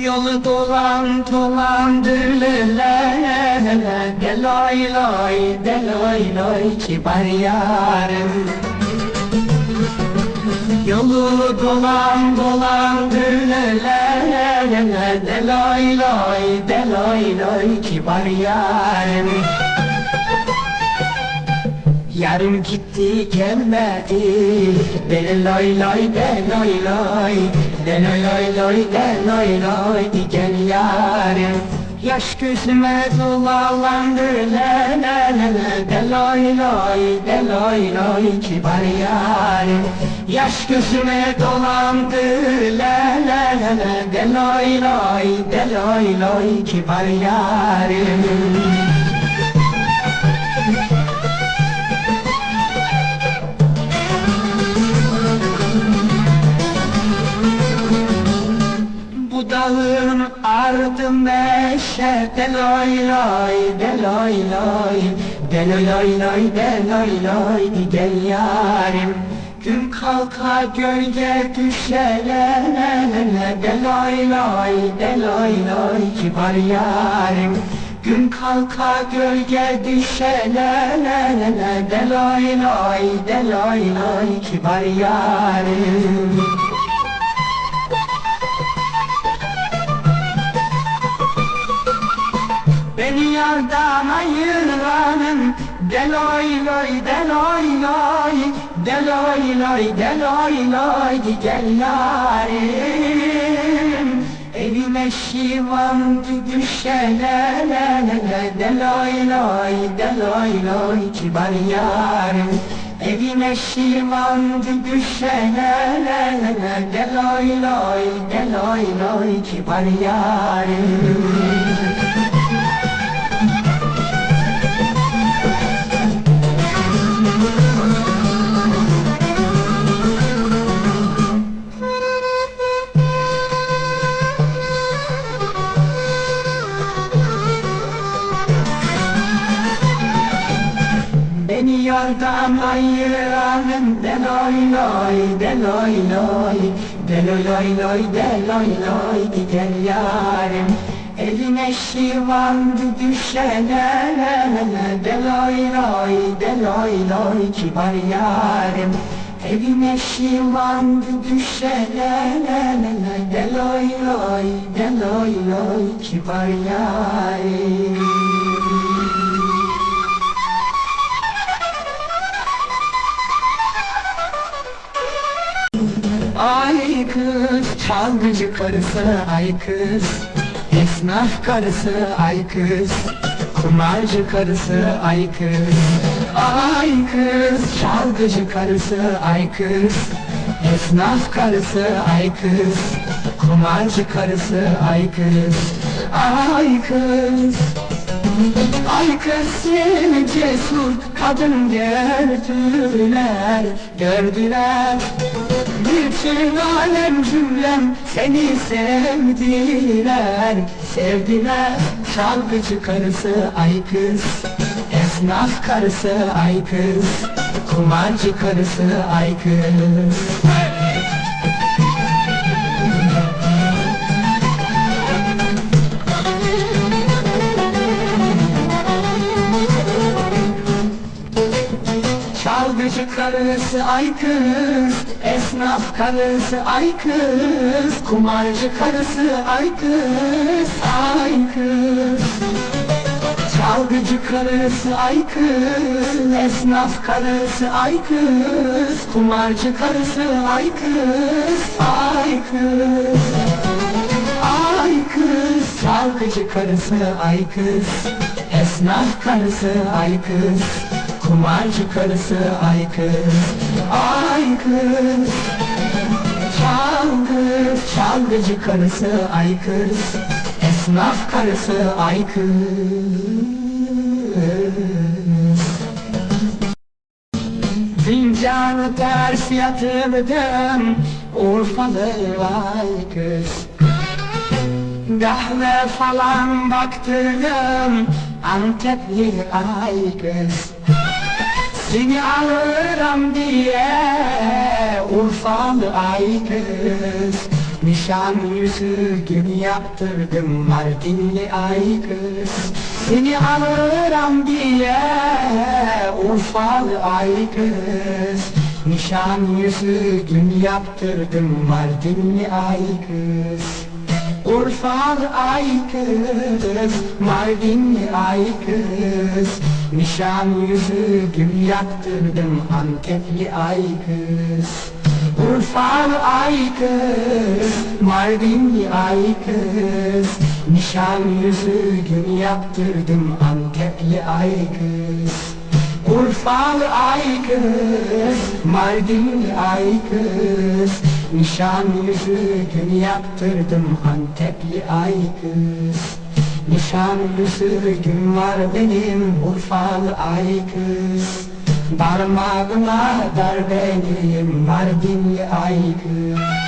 Yolu dolan dolandırırlar Deloy loy, deloy loy kibar yarim Yolu dolan dolandırırlar Deloy loy, deloy loy kibar yarim Yarım gitti gelmedi. Deloy loy, deloy loy Deloy loy loy, deloy loy Gel yarim Yaş gözüme dolandı le le le le. Deloy loy, deloy loy Kibar yarim Yaş gözüme dolandı le le le le. Deloy loy, deloy loy Kibar yarim dağın ardı meşe Deloy loy, deloy loy Deloy loy loy, deloy loy Gel yarim. Gün kalka gölge düşele Deloy loy, deloy loy Kibar yarim. Gün kalka gölge düşele Deloy loy, deloy loy Kibar yarim Beni yardan ayıranın Deloy loy deloy loy Deloy loy deloy loy Gel yarim Evime şivan düşelele Deloy loy deloy loy Kibar yarim Evime şivan düşelele Deloy loy deloy loy Kibar yarim Yardan ayıranın Deloy loy, deloy loy Deloy loy loy, deloy loy Gel yarim Eline şivan düşene Deloy loy, deloy loy Kibar yarim Evime şivan düşene Deloy loy, deloy loy Kibar yarim çalgıcı karısı ay kız. Esnaf karısı ay kız. Kumarcı karısı ay kız. Ay kız. Çalgıcı karısı ay kız. Esnaf karısı ay kız. Kumarcı karısı ay kız. Ay kız Seni cesur kadın gördüler, gördüler. Bütün alem cümlem seni sevdiler, sevdiler. Çalgıcı karısı ay kız, esnaf karısı ay kız Kumarcı karısı ay kız karısı ay kız Esnaf karısı ay kız Kumarcı karısı ay kız Ay kız. Çalgıcı karısı ay kız Esnaf karısı ay kız Kumarcı karısı ay kız Ay kız. Ay kız Çalgıcı karısı ay kız Esnaf karısı ay kız Kumarcı karısı ay kız Ay kız Çalgı, çalgıcı karısı ay kız Esnaf karısı ay kız Fincanı ters yatırdım Urfalı ay kız Kahve falan baktırdım Antepli ay kız Seni alırım diye Urfalı ay kız. Nişan yüzüğünü yaptırdım Mardinli ay kız. Seni alırım diye Urfalı ay kız. Nişan yüzüğünü yaptırdım Mardinli ay kız Urfalı ay kız Mardinli ay kız Nişan yüzüğünü yaptırdım Antepli ay kız Urfalı ay kız, Mardinli ay kız Nişan yüzüğünü yaptırdım Antepli ay kız Urfalı ay kız, Nişan yüzüğünü yaptırdım Antepli ay kız. Nişan yüzüğüm var benim Urfalı ay kız. Parmağıma dar benim Mardinli ay kız